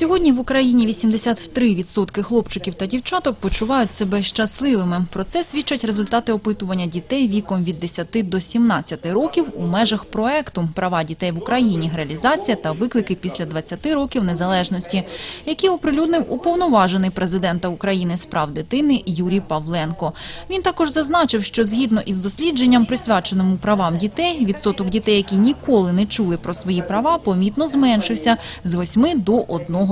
Сьогодні в Україні 83% хлопчиків та дівчаток почувають себе щасливими. Про це свідчать результати опитування дітей віком від 10 до 17 років у межах проекту «Права дітей в Україні. Реалізація та виклики після 20 років незалежності», які оприлюднив уповноважений президента України з прав дитини Юрій Павленко. Він також зазначив, що згідно із дослідженням, присвяченому правам дітей, відсоток дітей, які ніколи не чули про свої права, помітно зменшився з 8 до 1%.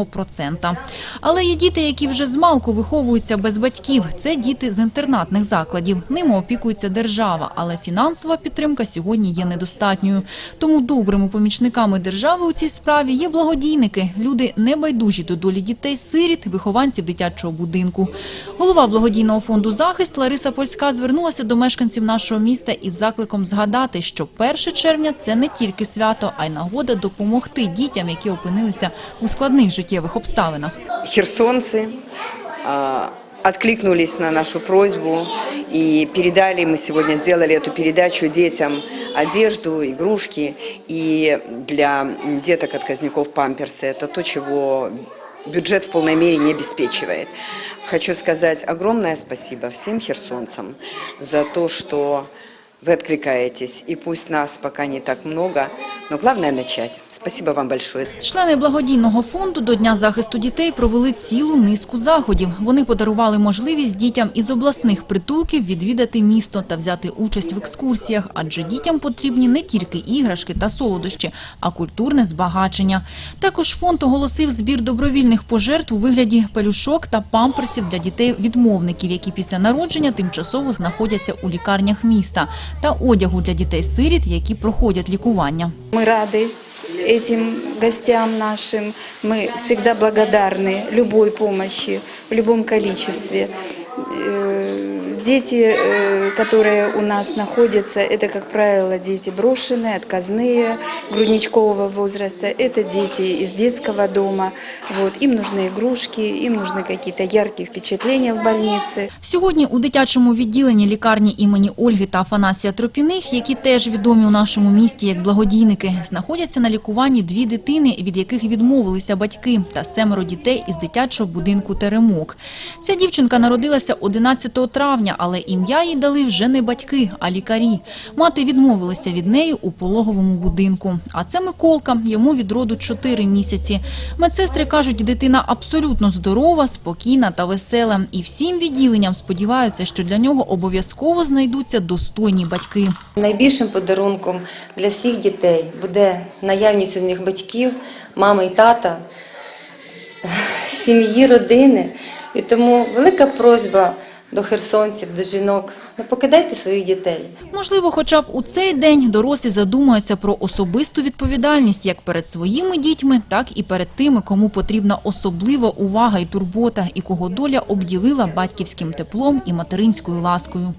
Але є діти, які вже змалку виховуються без батьків. Це діти з інтернатних закладів. Ними опікується держава, але фінансова підтримка сьогодні є недостатньою. Тому добрими помічниками держави у цій справі є благодійники, люди небайдужі до долі дітей, сиріт, вихованців дитячого будинку. Голова благодійного фонду захист Лариса Польська звернулася до мешканців нашого міста із закликом згадати, що 1 червня це не тільки свято, а й нагода допомогти дітям, які опинилися у складних життєвих обставинах. херсонцы а, откликнулись на нашу просьбу и передали, мы сегодня сделали эту передачу детям одежду, игрушки и для деток отказников памперсы. Это то, чего бюджет в полной мере не обеспечивает. Хочу сказать огромное спасибо всем херсонцам за то, что вы откликаетесь. И пусть нас пока не так много, но главное начать. Спасибо вам большое. Члени благодійного фонду до Дня захисту дітей провели цілу низку заходів. Вони подарували можливість дітям із обласних притулків відвідати місто та взяти участь в екскурсіях, адже дітям потрібні не тільки іграшки та солодощі, а культурне збагачення. Також фонд оголосив збір добровільних пожертв у вигляді пелюшок та памперсів для дітей-відмовників, які після народження тимчасово знаходяться у лікарнях міста, та одягу для дітей-сиріт, які проходять лікування. Мы рады этим гостям нашим. Мы всегда благодарны любой помощи в любом количестве. Э, Дети, э, которые у нас находятся, это, как правило, дети брошенные, отказные, грудничкового возраста. Это дети из детского дома. Вот. Им нужны игрушки, им нужны какие-то яркие впечатления в больнице. Сьогодні у дитячому відділенні лікарні імені Ольги та Афанасія Тропіних, які теж відомі у нашому місті як благодійники, знаходяться на лікуванні дві дитини, від яких відмовилися батьки, та семеро дітей із дитячого будинку Теремок. Ця дівчинка народилася 11 травня, але ім'я їй дали вже не батьки, а лікарі. Мати відмовилася від неї у пологовому будинку. А це Миколка, йому від роду 4 місяці. Медсестри кажуть, дитина абсолютно здорова, спокійна та весела. І всім відділенням сподіваються, що для нього обов'язково знайдуться достойні батьки. Найбільшим подарунком для всіх дітей буде наявність у них батьків, мами і тата, сім'ї, родини. І тому велика просьба до херсонців, до жінок, не покидайте своїх дітей. Можливо, хоча б у цей день дорослі задумаються про особисту відповідальність як перед своїми дітьми, так і перед тими, кому потрібна особлива увага і турбота, і кого доля обділила батьківським теплом і материнською ласкою.